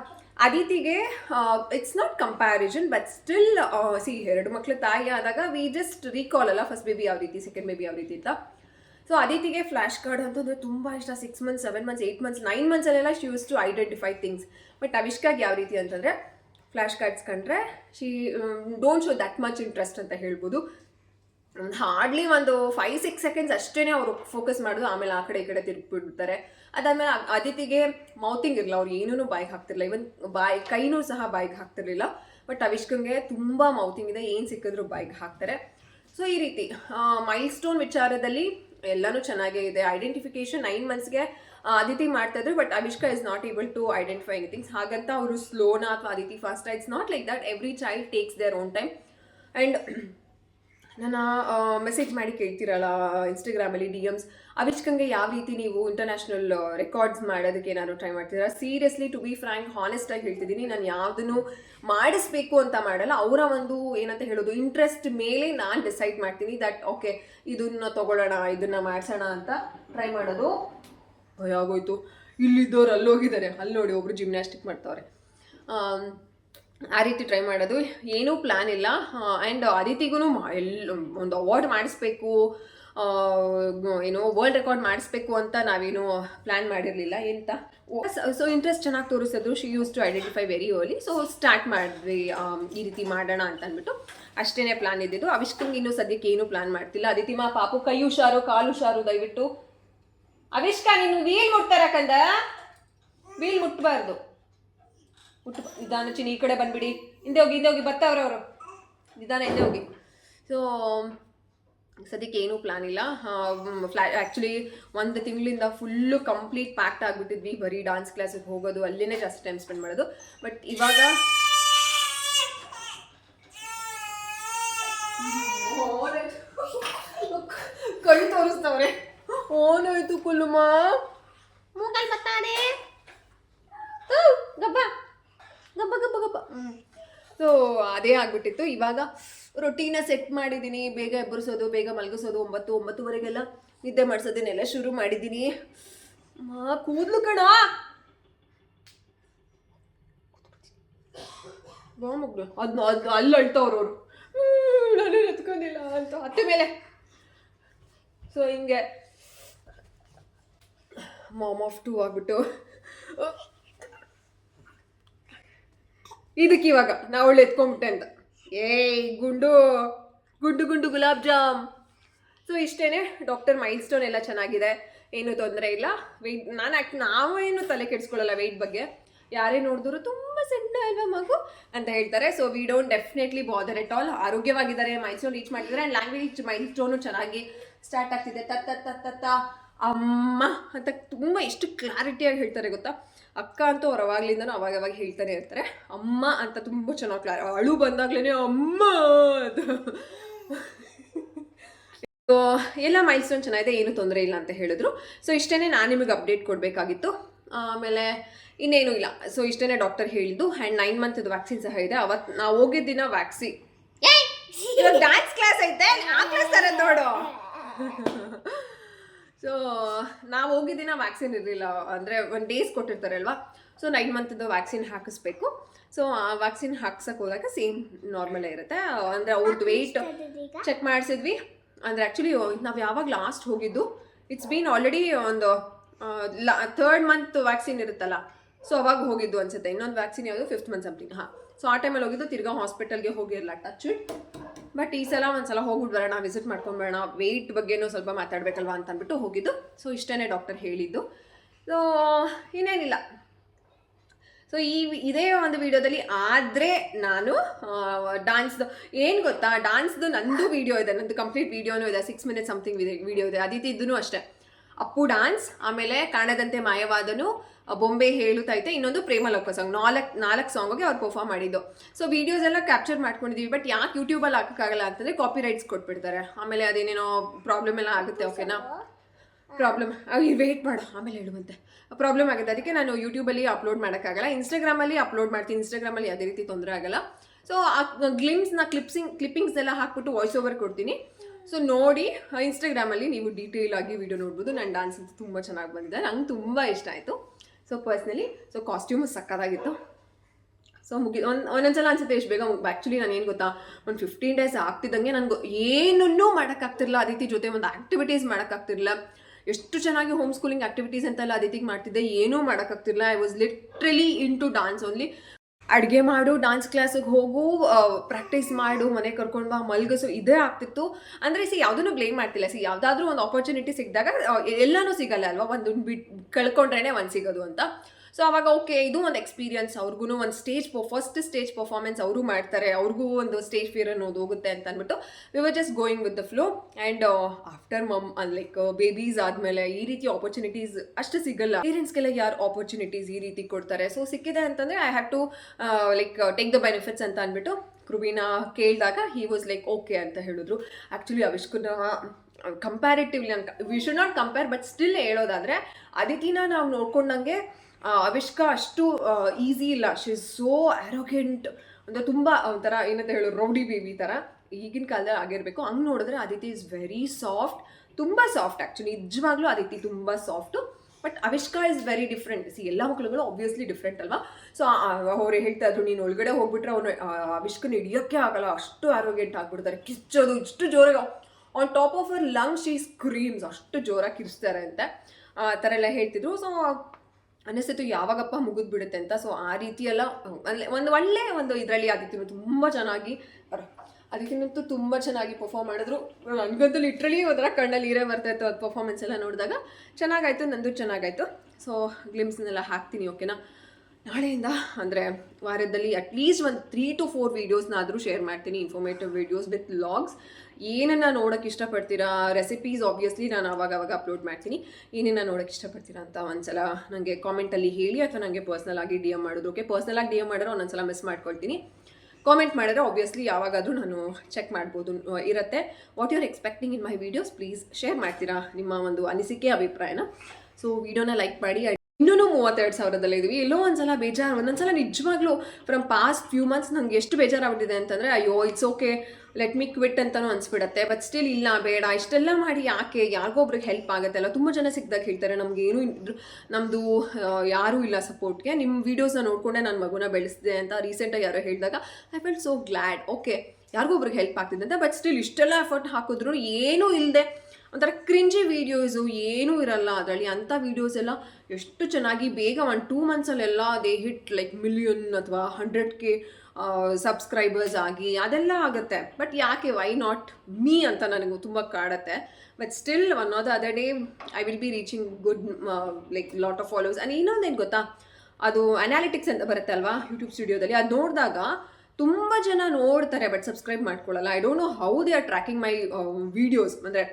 ಅದಿತಿಗೆ it's not comparison but still see ಎರಡು ಮಕ್ಕಳು ತಾಯಿ ಆದಾಗ ವಿ ಜಸ್ಟ್ ರೀಕಾಲ್ ಅಲ್ಲ ಫಸ್ಟ್ ಬೇಬಿ ಯಾವ ರೀತಿ ಸೆಕೆಂಡ್ ಬೇಬಿ ಯಾವ ರೀತಿ ಅಂತ. ಸೊ ಅದಿತಿಗೆ ಫ್ಲ್ಯಾಶ್ ಕಾರ್ಡ್ ಅಂತಂದ್ರೆ ತುಂಬ ಇಷ್ಟ. Six months seven months eight months nine ಮಂತ್ಸಲ್ಲೆಲ್ಲ she used to identify things but ಅವಿಷ್ಕಾಗಿ ಯಾವ ರೀತಿ ಅಂತಂದರೆ ಫ್ಲ್ಯಾಶ್ ಕಾರ್ಡ್ಸ್ ಕಂಡ್ರೆ she don't show that much interest ಅಂತ ಹೇಳ್ಬೋದು. ಹಾರ್ಡ್ಲಿ ಒಂದು ಫೈವ್ ಸಿಕ್ಸ್ ಸೆಕೆಂಡ್ಸ್ ಅಷ್ಟೇ ಅವರು ಫೋಕಸ್ ಮಾಡೋದು, ಆಮೇಲೆ ಆ ಕಡೆ ಈ ಕಡೆ ತಿರುಗಿಬಿಡ್ತಾರೆ. ಅದಾದ್ಮೇಲೆ ಅದಿತಿಗೆ ಮೌತಿಂಗ್ ಇರಲಿಲ್ಲ, ಅವ್ರು ಏನೂ ಬಾಯಿಗೆ ಹಾಕ್ತಿರ್ಲಿಲ್ಲ. ಇವನ್ ಬಾಯಿ ಕೈನೂ ಸಹ ಬಾಯಿಗೆ ಹಾಕ್ತಿರ್ಲಿಲ್ಲ. ಬಟ್ ಅವಿಷ್ಕಂಗೆ ತುಂಬ ಮೌತಿಂಗ್ ಇದೆ, ಏನು ಸಿಕ್ಕಿದ್ರು ಬಾಯಿಗೆ ಹಾಕ್ತಾರೆ. ಸೊ ಈ ರೀತಿ ಮೈಲ್ ಸ್ಟೋನ್ ವಿಚಾರದಲ್ಲಿ ಎಲ್ಲನೂ ಚೆನ್ನಾಗೇ ಇದೆ. ಐಡೆಂಟಿಫಿಕೇಶನ್ ನೈನ್ ಮಂತ್ಸ್ಗೆ ಅದಿತಿ ಮಾಡ್ತಾ ಇದ್ರು but Avishka is not able to identify anythings ಹಾಗಂತ ಅವರು ಸ್ಲೋನಾ ಅಥವಾ Aditi fast it's not like that every child takes their own time and ನನ್ನ ಮೆಸೇಜ್ ಮಾಡಿ ಕೇಳ್ತಿರಲ್ಲ ಇನ್ಸ್ಟಾಗ್ರಾಮಲ್ಲಿ ಡಿ ಎಮ್ಸ್ ಅವಿಚ್ಕಂಗೆ ಯಾವ ರೀತಿ ನೀವು ಇಂಟರ್ನ್ಯಾಷನಲ್ ರೆಕಾರ್ಡ್ಸ್ ಮಾಡೋದಕ್ಕೆ ಏನಾದ್ರು ಟ್ರೈ ಮಾಡ್ತಿದ್ದೀರಾ ಸೀರಿಯಸ್ಲಿ ಟು ಬಿ ಫ್ರ್ಯಾಂಕ್ ಹಾನೆಸ್ಟಾಗಿ ಹೇಳ್ತಿದ್ದೀನಿ. ನಾನು ಯಾವುದನ್ನು ಮಾಡಿಸ್ಬೇಕು ಅಂತ ಮಾಡಲ್ಲ. ಅವರ ಒಂದು ಏನಂತ ಹೇಳೋದು ಇಂಟ್ರೆಸ್ಟ್ ಮೇಲೆ ನಾನು ಡಿಸೈಡ್ ಮಾಡ್ತೀನಿ ದಟ್ ಓಕೆ ಇದನ್ನ ತೊಗೊಳ್ಳೋಣ, ಇದನ್ನು ಮಾಡ್ಸೋಣ ಅಂತ ಟ್ರೈ ಮಾಡೋದು. ಭಯ ಆಗೋಯ್ತು. ಇಲ್ಲಿದ್ದವ್ರು ಅಲ್ಲೋಗಿದ್ದಾರೆ. ಅಲ್ಲಿ ನೋಡಿ ಒಬ್ರು ಜಿಮ್ನಾಸ್ಟಿಕ್ ಮಾಡ್ತಾವ್ರೆ. ಆ ರೀತಿ ಟ್ರೈ ಮಾಡೋದು ಏನೂ ಪ್ಲ್ಯಾನ್ ಇಲ್ಲ. ಆ್ಯಂಡ್ ಅದಿತಿಗೂ ಎಲ್ಲ ಒಂದು ಅವಾರ್ಡ್ ಮಾಡಿಸ್ಬೇಕು ಏನು ಏನೋ ವರ್ಲ್ಡ್ ರೆಕಾರ್ಡ್ ಮಾಡಿಸ್ಬೇಕು ಅಂತ ನಾವೇನು ಪ್ಲ್ಯಾನ್ ಮಾಡಿರಲಿಲ್ಲ. ಎಂತ? ಸೊ ಇಂಟ್ರೆಸ್ಟ್ ಚೆನ್ನಾಗಿ ತೋರಿಸಿದ್ರು. She used to identify very early so start ಮಾಡಿದ್ವಿ ಈ ರೀತಿ ಮಾಡೋಣ ಅಂತ ಅಂದ್ಬಿಟ್ಟು ಅಷ್ಟೇ ಪ್ಲ್ಯಾನ್ ಇದ್ದಿದ್ದು. ಅವಿಷ್ಕಂಗೆ ಇನ್ನೂ ಸದ್ಯಕ್ಕೆ ಏನೂ ಪ್ಲ್ಯಾನ್ ಮಾಡ್ತಿಲ್ಲ. ಅದಿತಿ ಮಾ, ಪಾಪು ಕೈ ಹುಷಾರು ಕಾಲು ಹುಷಾರು ದಯವಿಟ್ಟು. ಅವಿಷ್ಕ, ನೀನು ವೀಲ್ ಮುಟ್ತಾರ ಕಂದ? ವೀಲ್ ಮುಟ್ಬಾರ್ದು. ಮುಟ್ಟು ನಿಧಾನ ಚಿನ್ನ ಈ ಕಡೆ ಬಂದ್ಬಿಡಿ. ಹಿಂದೆ ಹೋಗಿ ಹಿಂದೆ ಹೋಗಿ ಬರ್ತಾವ್ರೆ ಅವರು. ನಿಧಾನ ಹಿಂದೆ ಹೋಗಿ. ಸೊ ಸದ್ಯಕ್ಕೆ ಏನೂ ಪ್ಲಾನ್ ಇಲ್ಲ. ಫ್ಲಾ ಆ್ಯಕ್ಚುಲಿ ಒಂದು ತಿಂಗಳಿಂದ ಫುಲ್ಲು ಕಂಪ್ಲೀಟ್ ಪ್ಯಾಕ್ಟ್ ಆಗಿಬಿಟ್ಟಿದ್ವಿ ಬರೀ ಡಾನ್ಸ್ ಕ್ಲಾಸಿಗೆ ಹೋಗೋದು ಅಲ್ಲೇ ಜಾಸ್ತಿ ಟೈಮ್ ಸ್ಪೆಂಡ್ ಮಾಡೋದು. ಬಟ್ ಇವಾಗ [laughs] ಕೈ ತೋರಿಸ್ತವ್ರೆ. ಓನಾಯ್ತು ಕುಲುಮಾ. ಮೂಗಲ್ ಬತ್ತಾನೆ ಗಬ್ಬ. ಗಬ್ಬ ಗಬ್ಬ ಗಬ್ಬ. ಸೊ ಅದೇ ಆಗ್ಬಿಟ್ಟಿತ್ತು. ಇವಾಗ ರೊಟೀನ ಸೆಟ್ ಮಾಡಿದ್ದೀನಿ ಬೇಗ ಎಬ್ಬರಿಸೋದು ಬೇಗ ಮಲಗಿಸೋದು ಒಂಬತ್ತು ಒಂಬತ್ತುವರೆಗೆಲ್ಲ ನಿದ್ದೆ ಮಾಡಿಸೋದನ್ನೆಲ್ಲ ಶುರು ಮಾಡಿದ್ದೀನಿ ಮಾ ಕೂದ್ಲು ಕಣ. ಬಾ ಮಗ್ಳು ಅದನ್ನ ಅದು ಅಲ್ಲಿ ಅಳ್ತವ್ರು ಅವರು. ನಾನು ಎತ್ಕೊಂಡಿಲ್ಲ ಅಂತ. ಅತ್ತೆ ಮೇಲೆ. ಸೊ ಹಿಂಗೆ. ಮಾಮ್ ಆಫ್ ಟೂ ಆಗ್ಬಿಟ್ಟು. ಇದಕ್ಕೆ ಇವಾಗ ನಾ ಒಳ್ಳೆ ಎತ್ಕೊಂಡ್ಬಿಟ್ಟೆ ಅಂತ. ಏಯ್, ಗುಂಡು ಗುಂಡು ಗುಂಡು ಗುಲಾಬ್ ಜಾಮ್. ಸೊ ಇಷ್ಟೇ ಡಾಕ್ಟರ್ ಮೈಲ್ ಸ್ಟೋನ್ ಎಲ್ಲ ಚೆನ್ನಾಗಿದೆ. ಏನೂ ತೊಂದರೆ ಇಲ್ಲ. ವೆಯ್ಟ್ ನಾನು ಆ್ಯಕ್ಟ್ ನಾವೇನು ತಲೆ ಕೆಡಿಸ್ಕೊಳ್ಳಲ್ಲ ವೆಯ್ಟ್ ಬಗ್ಗೆ. ಯಾರೇ ನೋಡಿದ್ರು ತುಂಬ ಸಣ್ಣ ಅಲ್ವಾ ಮಗು ಅಂತ ಹೇಳ್ತಾರೆ. So we don't definitely bother at all ಆರೋಗ್ಯವಾಗಿದ್ದಾರೆ milestone reach ಮಾಡಿದ್ದಾರೆ. ಆ್ಯಂಡ್ ಲ್ಯಾಂಗ್ವೇಜ್ ಮೈಲ್ ಸ್ಟೋನು ಚೆನ್ನಾಗಿ ಸ್ಟಾರ್ಟ್ ಆಗ್ತಿದೆ. ತತ್ತ ತತ್ತ ಅಮ್ಮ ಅಂತ ತುಂಬ ಎಷ್ಟು ಕ್ಲಾರಿಟಿಯಾಗಿ ಹೇಳ್ತಾರೆ ಗೊತ್ತಾ? ಅಕ್ಕ ಅಂತೂ ಅವ್ರು ಅವಾಗ್ಲಿಂದನೂ ಅವಾಗ ಅವಾಗ ಹೇಳ್ತಾನೆ ಇರ್ತಾರೆ. ಅಮ್ಮ ಅಂತ ತುಂಬ ಚೆನ್ನಾಗಿ ಕ್ಲಾರ ಅಳು ಬಂದಾಗ್ಲೇ ಅಮ್ಮ ಅಂತ ಸೊ ಎಲ್ಲ ಮೈಲ್ಸ್ಟೋನ್ ಚೆನ್ನಾಗಿದೆ ಏನು ತೊಂದರೆ ಇಲ್ಲ ಅಂತ ಹೇಳಿದ್ರು. ಸೊ ಇಷ್ಟೇ ನಾನು ನಿಮಗೆ ಅಪ್ಡೇಟ್ ಕೊಡಬೇಕಾಗಿತ್ತು. ಆಮೇಲೆ ಇನ್ನೇನು ಇಲ್ಲ. ಸೊ ಇಷ್ಟೇ ಡಾಕ್ಟರ್ ಹೇಳಿದ್ದು ಆ್ಯಂಡ್ ನೈನ್ ಮಂತ್ದು ವ್ಯಾಕ್ಸಿನ್ ಸಹ ಇದೆ. ಅವತ್ತು ನಾವು ಹೋಗಿದ್ದ ದಿನ ವ್ಯಾಕ್ಸಿ ಡ್ಯಾನ್ಸ್ ಕ್ಲಾಸ್ ಐತೆ ಆ ಕ್ಲಾಸ್ ನೋಡು. [laughs] ಸೊ ನಾವು ಹೋಗಿದ್ದ ದಿನ ವ್ಯಾಕ್ಸಿನ್ ಇರಲಿಲ್ಲ. ಅಂದರೆ ಒಂದು ಡೇಸ್ ಕೊಟ್ಟಿರ್ತಾರೆ ಅಲ್ವಾ? ಸೊ ನೈನ್ ಮಂತ್ದು ವ್ಯಾಕ್ಸಿನ್ ಹಾಕಿಸ್ಬೇಕು. ಸೊ ಆ ವ್ಯಾಕ್ಸಿನ್ ಹಾಕ್ಸಕ್ಕೆ ಹೋದಾಗ ಸೇಮ್ ನಾರ್ಮಲೇ ಇರುತ್ತೆ. ಅಂದರೆ ಅವ್ರದ್ದು ವೆಯ್ಟ್ ಚೆಕ್ ಮಾಡಿಸಿದ್ವಿ. ಅಂದರೆ ಆ್ಯಕ್ಚುಲಿ ನಾವು ಯಾವಾಗ ಲಾಸ್ಟ್ ಹೋಗಿದ್ದು ಇಟ್ಸ್ ಬೀನ್ ಆಲ್ರೆಡಿ ಒಂದು ಥರ್ಡ್ ಮಂತ್ ವ್ಯಾಕ್ಸಿನ್ ಇರುತ್ತಲ್ಲ. ಸೊ ಅವಾಗ ಹೋಗಿದ್ದು ಅನ್ಸುತ್ತೆ. ಇನ್ನೊಂದು ವ್ಯಾಕ್ಸಿನ್ ಯಾವುದು ಫಿಫ್ತ್ ಮಂತ್ ಸಮಥಿಂಗ್ ಹಾಂ. ಸೊ ಆ ಟೈಮಲ್ಲಿ ಹೋಗಿದ್ದು ತಿರ್ಗಾ ಹಾಸ್ಪಿಟಲ್ಗೆ ಹೋಗಿರಲ್ಲ ಟಚ್ ಬಟ್ ಈ ಸಲ ಒಂದು ಸಲ ಹೋಗ್ಬಿಟ್ಟು ಬರೋಣ ವಿಸಿಟ್ ಮಾಡ್ಕೊಂಬರೋಣ ವೆಯ್ಟ್ ಬಗ್ಗೆನೂ ಸ್ವಲ್ಪ ಮಾತಾಡಬೇಕಲ್ವಾ ಅಂತ ಅಂದ್ಬಿಟ್ಟು ಹೋಗಿದ್ದು. ಸೊ ಇಷ್ಟೇ ಡಾಕ್ಟರ್ ಹೇಳಿದ್ದು. ಸೊ ಇನ್ನೇನಿಲ್ಲ. ಸೊ ಈ ಇದೇ ಒಂದು ವಿಡಿಯೋದಲ್ಲಿ ಆದರೆ ನಾನು ಡಾನ್ಸ್ದು ಏನು ಗೊತ್ತಾ? ಡಾನ್ಸ್ದು ನಂದು ವಿಡಿಯೋ ಇದೆ, ನಂದು ಕಂಪ್ಲೀಟ್ ವಿಡಿಯೋನೂ ಇದೆ ಸಿಕ್ಸ್ ಮಿನಿಟ್ಸ್ ಸಮಥಿಂಗ್ ವಿಡಿಯೋ ಇದೆ ಅದಿತಿ ಇದೂ ಅಷ್ಟೇ. ಅಪ್ಪು ಡಾನ್ಸ್ ಆಮೇಲೆ ಕಾಣದಂತೆ ಮಾಯವಾದನು ಆ, ಹೇಳುತ್ತಾ ಇತ್ತು ಇನ್ನೊಂದು ಪ್ರೇಮ ಲೋಕ ಸಾಂಗ್ ನಾಲ್ಕು ನಾಲ್ಕು ಸಾಂಗಿಗೆ ಅವ್ರು ಪರ್ಫಾರ್ಮ್ ಮಾಡಿದ್ದು. ಸೊ ವಿಡಿಯೋಸ್ ಎಲ್ಲ ಕ್ಯಾಪ್ಚರ್ ಮಾಡ್ಕೊಂಡಿದ್ದೀವಿ ಬಟ್ ಯಾಕೆ ಯೂಟ್ಯೂಬಲ್ಲಿ ಹಾಕೋಕ್ಕಾಗಲ್ಲ ಅಂತಂದರೆ ಕಾಪಿ ರೈಟ್ಸ್ ಕೊಟ್ಬಿಡ್ತಾರೆ. ಆಮೇಲೆ ಅದೇನೇನೋ ಪ್ರಾಬ್ಲಮ್ ಎಲ್ಲ ಆಗುತ್ತೆ ಓಕೆನಾ ಪ್ರಾಬ್ಲಮ್ ವೆಯ್ಟ್ ಮಾಡು ಆಮೇಲೆ ಹೇಳುವಂತೆ. ಪ್ರಾಬ್ಲಮ್ ಆಗುತ್ತೆ ಅದಕ್ಕೆ ನಾನು ಯೂಟ್ಯೂಬಲ್ಲಿ ಅಪ್ಲೋಡ್ ಮಾಡೋಕ್ಕಾಗಲ್ಲ. ಇನ್ಸ್ಟಾಗ್ರಾಮಲ್ಲಿ ಅಪ್ಲೋಡ್ ಮಾಡ್ತೀನಿ ಇನ್ಸ್ಟಾಗ್ರಾಮಲ್ಲಿ ಯಾವುದೇ ರೀತಿ ತೊಂದರೆ ಆಗಲ್ಲ. ಸೊ ಆ ಗ್ಲಿಮ್ಸ್ನ ಕ್ಲಿಪ್ಸಿಂಗ್ ಕ್ಲಿಪ್ಪಿಂಗ್ಸ್ ಎಲ್ಲ ಹಾಕ್ಬಿಟ್ಟು ವಾಯ್ಸ್ ಓವರ್ ಕೊಡ್ತೀನಿ. ಸೊ ನೋಡಿ ಇನ್ಸ್ಟಾಗ್ರಾಮಲ್ಲಿ ನೀವು ಡೀಟೇಲ್ ಆಗಿ ವಿಡಿಯೋ ನೋಡ್ಬೋದು. ನನ್ನ ಡ್ಯಾನ್ಸ್ ತುಂಬ ಚೆನ್ನಾಗಿ ಬಂದಿದೆ ನಂಗೆ ತುಂಬ ಇಷ್ಟ ಆಯಿತು. ಸೊ ಪರ್ಸ್ನಲಿ ಸೊ ಕಾಸ್ಟ್ಯೂಮು ಸಕ್ಕತ್ತಾಗಿತ್ತು ಸೊ ಮುಗಿ ಒಂದು ಒಂದೊಂದ್ಸಲ ಅನ್ಸುತ್ತೆ ಎಷ್ಟು ಬೇಗ ಆ್ಯಕ್ಚುಲಿ ನಾನು ಏನು ಗೊತ್ತಾ ಒಂದು ಫಿಫ್ಟೀನ್ ಡೇಸ್ ಆಗ್ತಿದ್ದಂಗೆ ನನಗೆ ಏನನ್ನೂ ಮಾಡೋಕ್ಕಾಗ್ತಿರಲಿಲ್ಲ ಅದಿತಿ ಜೊತೆ ಒಂದು ಆ್ಯಕ್ಟಿವಿಟೀಸ್ ಮಾಡೋಕ್ಕಾಗ್ತಿರಲಿಲ್ಲ ಎಷ್ಟು ಚೆನ್ನಾಗಿ ಹೋಮ್ ಸ್ಕೂಲಿಂಗ್ ಆ್ಯಕ್ಟಿವಿಟೀಸ್ ಅಂತೆಲ್ಲ ಅದಿತಿಗೆ ಮಾಡ್ತಿದ್ದೆ ಏನೂ ಮಾಡೋಕ್ಕಾಗ್ತಿರಲಿಲ್ಲ I was literally into dance only ಅಡುಗೆ ಮಾಡು ಡಾನ್ಸ್ ಕ್ಲಾಸಿಗೆ ಹೋಗು ಪ್ರಾಕ್ಟೀಸ್ ಮಾಡು, ಮನೆ ಕರ್ಕೊಂಡು ಬಾ, ಮಲ್ಗಸು, ಇದೇ ಆಗ್ತಿತ್ತು. ಅಂದರೆ ಸಿ ಯಾವುದನ್ನು ಬ್ಲೇಮ್ ಮಾಡ್ತಿಲ್ಲ. ಸಿ ಯಾವುದಾದ್ರೂ ಒಂದು ಆಪರ್ಚುನಿಟಿ ಸಿಕ್ಕಿದಾಗ ಎಲ್ಲನೂ ಸಿಗಲ್ಲ ಅಲ್ವಾ? ಒಂದು ಬಿಟ್ ಕಳ್ಕೊಂಡ್ರೇ ಒಂದು ಸಿಗೋದು ಅಂತ. ಸೊ ಅವಾಗ ಓಕೆ ಇದು ಒಂದು ಎಕ್ಸ್ಪೀರಿಯನ್ಸ್ ಅವ್ರಿಗೂ ಒಂದು ಸ್ಟೇಜ್ ಫಸ್ಟ್ ಸ್ಟೇಜ್ ಪರ್ಫಾರ್ಮೆನ್ಸ್ ಅವರು ಮಾಡ್ತಾರೆ, ಅವ್ರಿಗೂ ಒಂದು ಸ್ಟೇಜ್ ಫಿಯರ್ ಅನ್ನೋದು ಹೋಗುತ್ತೆ ಅಂತ ಅಂದ್ಬಿಟ್ಟು we were just going with the flow and after mum like babies ಆದಮೇಲೆ ಈ ರೀತಿ ಆಪರ್ಚುನಿಟೀಸ್ ಅಷ್ಟು ಸಿಗಲ್ಲ. ಪೇರೆಂಟ್ಸ್ಗೆಲ್ಲ ಯಾರು ಆಪರ್ಚುನಿಟೀಸ್ ಈ ರೀತಿ ಕೊಡ್ತಾರೆ? ಸೊ ಸಿಕ್ಕಿದೆ ಅಂತಂದರೆ I have to like take the benefits ಅಂತ ಅಂದ್ಬಿಟ್ಟು ಕೃಬಿನ ಕೇಳಿದಾಗ ಹಿ ವಾಸ್ ಲೈಕ್ ಓಕೆ ಅಂತ ಹೇಳಿದ್ರು. Actually ಅವಿಷ್ಕುನ comparatively we should not compare but still ಹೇಳೋದಾದರೆ, ಅದಿತಿನ ನಾವು ನೋಡ್ಕೊಂಡಂಗೆ ಅವಿಷ್ಕಾ ಅಷ್ಟು ಈಸಿ ಇಲ್ಲ. ಶಿ ಇಸ್ ಸೋ ಆ್ಯರೋಗೆಂಟ್ ಅಂದರೆ ತುಂಬ ಒಂಥರ ಏನಂತ ಹೇಳು ರೌಡಿ ಬೇಬಿ ಥರ ಈಗಿನ ಕಾಲದಲ್ಲಿ ಆಗಿರಬೇಕು ಹಂಗೆ ನೋಡಿದ್ರೆ ಅದಿತಿ ಇಸ್ ವೆರಿ ಸಾಫ್ಟ್ ತುಂಬ ಸಾಫ್ಟ್ ಆ್ಯಕ್ಚುಲಿ ನಿಜವಾಗ್ಲೂ ಅದಿತಿ ತುಂಬ soft but Avishka is very different see ಎಲ್ಲ ಮಕ್ಕಳುಗಳು ಆಬ್ವಿಯಸ್ಲಿ ಡಿಫ್ರೆಂಟ್ ಅಲ್ವಾ? ಸೊ ಅವ್ರು ಹೇಳ್ತಾ ಇದ್ರು, ನೀನು ಒಳಗಡೆ ಹೋಗ್ಬಿಟ್ರೆ ಅವನು ಅವಿಷ್ಕನ ಹಿಡಿಯೋಕ್ಕೆ ಆಗಲ್ಲ. ಅಷ್ಟು ಆರೋಗ್ಯಂಟ್ ಆಗ್ಬಿಡ್ತಾರೆ. ಕಿಚ್ಚೋದು, ಇಷ್ಟು ಜೋರಾಗಿ on top of her lung she screams ಅಷ್ಟು ಜೋರಾಗಿ ಕಿರಿಸ್ತಾರೆ ಅಂತ. ಆ ಥರ ಎಲ್ಲ ಹೇಳ್ತಿದ್ರು. ಸೊ ಅನ್ನಿಸ್ತಿತ್ತು ಯಾವಾಗಪ್ಪ ಮುಗಿದು ಬಿಡುತ್ತೆ ಅಂತ. ಸೊ ಆ ರೀತಿ ಎಲ್ಲ ಅಂದರೆ ಒಂದು ಒಳ್ಳೆ ಒಂದು ಇದರಲ್ಲಿ ಆದಿತ್ಯನು ತುಂಬ ಚೆನ್ನಾಗಿ ಅದಕ್ಕಿಂತೂ ತುಂಬ ಚೆನ್ನಾಗಿ ಪರ್ಫಾರ್ಮ್ ಮಾಡಿದ್ರು. ನನಗಂತೂ ಲಿಟ್ರಲಿ ಒಂಥರ ಕಣ್ಣಲ್ಲಿ ನೀರೇ ಬರ್ತಾಯಿತ್ತು ಅದು ಪರ್ಫಾರ್ಮೆನ್ಸ್ ಎಲ್ಲ ನೋಡಿದಾಗ. ಚೆನ್ನಾಗಾಯ್ತು, ನಂದು ಚೆನ್ನಾಗಾಯ್ತು. ಸೊ ಗ್ಲಿಮ್ಸ್ನೆಲ್ಲ ಹಾಕ್ತೀನಿ ಓಕೆನಾ ನಾಳೆಯಿಂದ ಅಂದರೆ ವಾರದಲ್ಲಿ ಅಟ್ಲೀಸ್ಟ್ ಒಂದು ತ್ರೀ ಟು ಫೋರ್ ವೀಡಿಯೋಸ್ನಾದರೂ ಶೇರ್ ಮಾಡ್ತೀನಿ ಇನ್ಫಾರ್ಮೇಟಿವ್ ವೀಡಿಯೋಸ್ ವಿತ್ ಲಾಗ್ಸ್ ಏನನ್ನ ನೋಡೋಕ್ಕೆ ಇಷ್ಟಪಡ್ತೀರಾ? ರೆಸಿಪೀಸ್ ಆಬ್ವಿಯಸ್ಲಿ ನಾನು ಅವಾಗ ಅವಾಗ ಅಪ್ಲೋಡ್ ಮಾಡ್ತೀನಿ. ಏನೇನು ನೋಡೋಕ್ಕೆ ಇಷ್ಟಪಡ್ತೀರಾ ಅಂತ ಒಂದ್ಸಲ ನನಗೆ ಕಾಮೆಂಟಲ್ಲಿ ಹೇಳಿ ಅಥವಾ ನನಗೆ ಪರ್ಸ್ನಲ್ ಆಗಿ ಡಿ ಎಂ ಮಾಡಿದ್ರು ಓಕೆ ಪರ್ಸ್ನಲ್ ಆಗಿ ಡಿ ಎಂ ಮಾಡಿದ್ರೆ ಒಂದೊಂದ್ಸಲ ಮಿಸ್ ಮಾಡ್ಕೊಳ್ತೀನಿ. ಕಾಮೆಂಟ್ ಮಾಡಿದ್ರೆ ಆಬ್ವಿಯಸ್ಲಿ ಯಾವಾಗಾದರೂ ನಾನು ಚೆಕ್ ಮಾಡ್ಬೋದು ಇರುತ್ತೆ. What you are expecting in my videos please share ಮಾಡ್ತೀರಾ ನಿಮ್ಮ ಒಂದು ಅನಿಸಿಕೆ, ಅಭಿಪ್ರಾಯನ? ಸೊ ವಿಡಿಯೋನ ಲೈಕ್ ಮಾಡಿ ಮೂವತ್ತೆರಡು ಸಾವಿರದಲ್ಲಿ ಇದೀವಿ. ಎಲ್ಲೋ ಒಂದ್ಸಲ ಬೇಜಾರು ಒಂದೊಂದ್ಸಲ ನಿಜವಾಗ್ಲೂ ಫ್ರಮ್ ಪಾಸ್ಟ್ ಫ್ಯೂ ಮಂತ್ಸ್ ನಂಗೆ ಎಷ್ಟು ಬೇಜಾರಾಗ್ಬಿಟ್ಟಿದೆ ಅಂತಂದರೆ, ಅಯ್ಯೋ it's okay let me quit ಅಂತಲೂ ಅನಿಸ್ಬಿಡತ್ತೆ. ಬಟ್ ಸ್ಟಿಲ್ ಇಲ್ಲ, ಬೇಡ, ಇಷ್ಟೆಲ್ಲ ಮಾಡಿ ಯಾಕೆ, ಯಾರಿಗೊಬ್ರಿಗೆ ಹೆಲ್ಪ್ ಆಗುತ್ತೆ ಅಲ್ಲ? ತುಂಬ ಜನ ಸಿಕ್ಕಿದಾಗ ಹೇಳ್ತಾರೆ, ನಮ್ಗೆ ಏನೂ ನಮ್ಮದು ಯಾರೂ ಇಲ್ಲ ಸಪೋರ್ಟ್ಗೆ. ನಿಮ್ಮ ವೀಡಿಯೋಸ್ನ ನೋಡಿಕೊಂಡೆ ನನ್ನ ಮಗುನ ಬೆಳೆಸಿದೆ ಅಂತ ರೀಸೆಂಟಾಗಿ ಯಾರೋ ಹೇಳಿದಾಗ I felt so glad okay ಯಾರಿಗೊಬ್ರಿಗೆ help ಆಗ್ತಿದೆ ಅಂತ ಬಟ್ ಸ್ಟಿಲ್ ಇಷ್ಟೆಲ್ಲ ಎಫರ್ಟ್ ಹಾಕಿದ್ರು ಏನೂ ಇಲ್ಲದೆ ಒಂಥರ ಕ್ರಿಂಜಿ ವೀಡಿಯೋಸು ಏನೂ ಇರಲ್ಲ ಅದರಲ್ಲಿ. ಅಂಥ ವೀಡಿಯೋಸ್ ಎಲ್ಲ ಎಷ್ಟು ಚೆನ್ನಾಗಿ ಬೇಗ ಒಂದು ಟೂ ಮಂತ್ಸಲ್ಲೆಲ್ಲ ದೇ ಹಿಟ್ ಲೈಕ್ ಮಿಲಿಯನ್ ಅಥವಾ ಹಂಡ್ರೆಡ್ ಕೆ ಸಬ್ಸ್ಕ್ರೈಬರ್ಸ್ ಆಗಿ ಅದೆಲ್ಲ ಆಗುತ್ತೆ. ಬಟ್ ಯಾಕೆ ವೈ ನಾಟ್ ಮೀ ಅಂತ ನನಗೆ ತುಂಬ ಕಾಡುತ್ತೆ. But still one of the other day I will be reaching good like lot of followers and ಇನ್ನೊಂದೇನು ಗೊತ್ತಾ? ಅದು ಅನಾಲಿಟಿಕ್ಸ್ ಅಂತ ಬರುತ್ತೆ ಅಲ್ವಾ ಯೂಟ್ಯೂಬ್ ಸ್ಟುಡಿಯೋದಲ್ಲಿ ಅದು ನೋಡಿದಾಗ ತುಂಬ ಜನ ನೋಡ್ತಾರೆ but subscribe ಮಾಡ್ಕೊಳ್ಳಲ್ಲ. I don't know how they are tracking my videos ಅಂದರೆ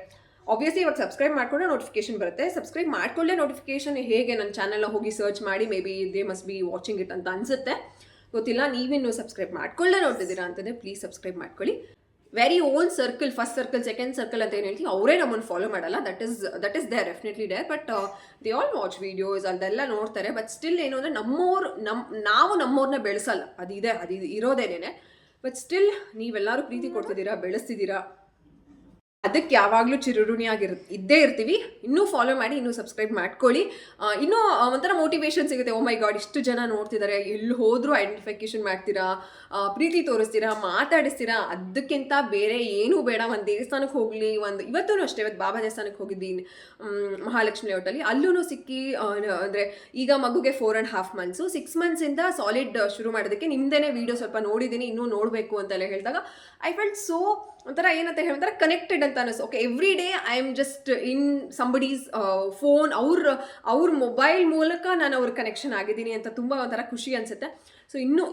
ಆಬ್ವಿಯಸ್ಲಿ ಇವಾಗ ಸಬ್ಸ್ಕ್ರೈಬ್ ಮಾಡ್ಕೊಂಡ್ರೆ ನೋಟಿಫಿಕೇಶನ್ ಬರುತ್ತೆ. ಸಬ್ಸ್ಕ್ರೈಬ್ ಮಾಡ್ಕೊಳ್ಳೆ ನೋಟಿಫಿಕೇಶನ್ ಹೇಗೆ ನನ್ನ ಚಾನಲ್ನ ಹೋಗಿ ಸರ್ಚ್ ಮಾಡಿ maybe they must be watching it ಅಂತ ಅನ್ಸುತ್ತೆ. ಗೊತ್ತಿಲ್ಲ, ನೀವಿನ್ನು ಸಬ್ಸ್ಕ್ರೈಬ್ ಮಾಡ್ಕೊಳ್ಳೆ ನೋಡ್ತಿದ್ದೀರಾ ಅಂತಂದರೆ ಪ್ಲೀಸ್ ಸಬ್ಸ್ಕ್ರೈಬ್ ಮಾಡ್ಕೊಳ್ಳಿ. Very own circle first circle second circle ಅಂತ ಏನು ಹೇಳ್ತೀವಿ, ಅವರೇ ನಮ್ಮನ್ನು ಫಾಲೋ ಮಾಡಲ್ಲ. That is that is they definitely there but they all watch videos ಅದೆಲ್ಲ ನೋಡ್ತಾರೆ. ಬಟ್ ಸ್ಟಿಲ್ ಏನು ಅಂದರೆ ನಮ್ಮೋರು ನಮ್ಮ ನಾವು ನಮ್ಮವ್ರನ್ನ ಬೆಳೆಸಲ್ಲ. ಅದಿದೆ ಅದು ಇರೋದೇನೆ ಬಟ್ ಸ್ಟಿಲ್ ನೀವೆಲ್ಲರೂ ಪ್ರೀತಿ ಕೊಡ್ತಿದ್ದೀರಾ, ಬೆಳೆಸ್ತಿದ್ದೀರಾ? ಅದಕ್ಕೆ ಯಾವಾಗಲೂ ಚಿರುರುಣಿಯಾಗಿರ್ ಇದ್ದೇ ಇರ್ತೀವಿ. ಇನ್ನೂ ಫಾಲೋ ಮಾಡಿ, ಇನ್ನೂ ಸಬ್ಸ್ಕ್ರೈಬ್ ಮಾಡ್ಕೊಳ್ಳಿ. ಇನ್ನೂ ಒಂಥರ ಮೋಟಿವೇಶನ್ ಸಿಗುತ್ತೆ. ಓ ಮೈ ಗಾಡ್ ಇಷ್ಟು ಜನ ನೋಡ್ತಿದ್ದಾರೆ ಎಲ್ಲಿ ಹೋದರೂ ಐಡೆಂಟಿಫಿಕೇಶನ್ ಮಾಡ್ತೀರಾ? ಪ್ರೀತಿ ತೋರಿಸ್ತೀರಾ, ಮಾತಾಡಿಸ್ತೀರಾ ಅದಕ್ಕಿಂತ ಬೇರೆ ಏನೂ ಬೇಡ. ಒಂದು ದೇವಸ್ಥಾನಕ್ಕೆ ಹೋಗಲಿ, ಒಂದು ಇವತ್ತೂ ಅಷ್ಟೇ ಇವತ್ತು ಬಾಬಾ ದೇವಸ್ಥಾನಕ್ಕೆ ಹೋಗಿದ್ದೀನಿ ಮಹಾಲಕ್ಷ್ಮಿ ಲೇಔಟಲ್ಲಿ. ಅಲ್ಲೂ ಸಿಕ್ಕಿ ಅಂದರೆ ಈಗ ಮಗುಗೆ four and half months six ಮಂತ್ಸಿಂದ solid ಶುರು ಮಾಡೋದಕ್ಕೆ ನಿಮ್ಮದೇ ವೀಡಿಯೋ ಸ್ವಲ್ಪ ನೋಡಿದ್ದೀನಿ, ಇನ್ನೂ ನೋಡಬೇಕು ಅಂತೆಲ್ಲ ಹೇಳಿದಾಗ ಐ ಫೆಲ್ಟ್ ಸೋ ಒಂಥರ ಏನಂತ ಹೇಳ್ತಾರೆ ಕನೆಕ್ಟೆಡ್ ಅಂತ ಅನಿಸ್ತು okay every day I am just in somebody's phone ಅವ್ರ ಅವ್ರ ಮೊಬೈಲ್ ಮೂಲಕ ನಾನು ಅವ್ರ ಕನೆಕ್ಷನ್ ಆಗಿದ್ದೀನಿ ಅಂತ ತುಂಬ ಒಂಥರ ಖುಷಿ ಅನಿಸುತ್ತೆ. ಸೊ ಇನ್ನೂ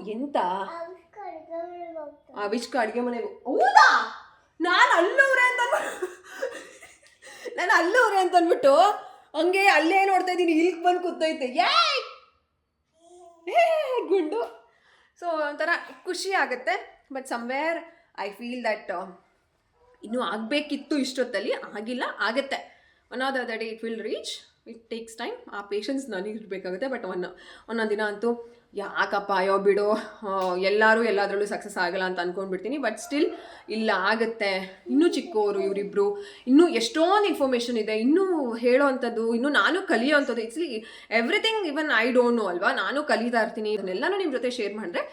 ಎಂತ ಅವಿಷ್ಕ ಅಡುಗೆ ಮನೆಗೆ ಹೌದಾ? ನಾನು ಅಲ್ಲವ್ರೆ ಅಂತ ನಾನು ಅಲ್ಲವ್ರೆ ಅಂತ ಅಂದ್ಬಿಟ್ಟು ಹಂಗೆ ಅಲ್ಲೇ ನೋಡ್ತಾ ಇದ್ದೀನಿ, ಇಲ್ಕ್ ಬಂದು ಕೂತೈತೆ. ಗುಂಡು. ಸೊ ಒಂಥರ ಖುಷಿ ಆಗುತ್ತೆ. But somewhere I feel that ಇನ್ನೂ ಆಗಬೇಕಿತ್ತು ಇಷ್ಟೊತ್ತಲ್ಲಿ, ಆಗಿಲ್ಲ, ಆಗುತ್ತೆ. One or the day it will reach it takes time ಆ ಪೇಷನ್ಸ್ ನನಗೆ ಇರಬೇಕಾಗುತ್ತೆ ಬಟ್ ಒನ್ ಒಂದೊಂದು ದಿನ ಅಂತೂ ಯಾಕಪ್ಪ ಅಯ್ಯೋ, ಬಿಡು. ಎಲ್ಲರೂ ಎಲ್ಲದರಲ್ಲೂ ಸಕ್ಸಸ್ ಆಗಲ್ಲ ಅಂತ ಅಂದ್ಕೊಂಡ್ಬಿಡ್ತೀನಿ ಬಟ್ ಸ್ಟಿಲ್ ಇಲ್ಲ, ಆಗುತ್ತೆ. ಇನ್ನೂ ಚಿಕ್ಕವರು ಇವರಿಬ್ರು. ಇನ್ನೂ ಎಷ್ಟೊಂದು ಇನ್ಫಾರ್ಮೇಷನ್ ಇದೆ. ಇನ್ನೂ ಹೇಳೋ ಅಂಥದ್ದು ಇನ್ನೂ ನಾನು ಕಲಿಯೋ ಅಂಥದ್ದು it's everything even I don't know ಅಲ್ವಾ? ನಾನು ಕಲಿತಾ ಇರ್ತೀನಿ. ಇದನ್ನೆಲ್ಲನೂ ನಿಮ್ಮ ಜೊತೆ ಶೇರ್ ಮಾಡಿದ್ರೆ,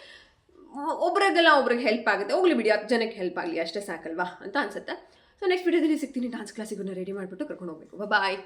ಒಬ್ರಿಗೆಲ್ಲ ಒಬ್ರಿಗೆ ಹೆಲ್ಪ್ ಆಗುತ್ತೆ. ಹೋಗ್ಲಿ ಬಿಡಿ, ಹತ್ತು ಜನಕ್ಕೆ ಹೆಲ್ಪ್ ಆಗಲಿ, ಅಷ್ಟೇ ಸಾಕಲ್ವಾ? ಅಂತ ಅನ್ಸುತ್ತೆ. ಸೊ ನೆಕ್ಸ್ಟ್ ವಿಡಿಯೋದಲ್ಲಿ ಸಿಗ್ತೀನಿ. ಡಾನ್ಸ್ ಕ್ಲಾಸಿಗೂ ರೆಡಿ ಮಾಡಿಬಿಟ್ಟು ಕರ್ಕೊಂಡು ಹೋಗ್ಬೇಕು. ಬಾಯ್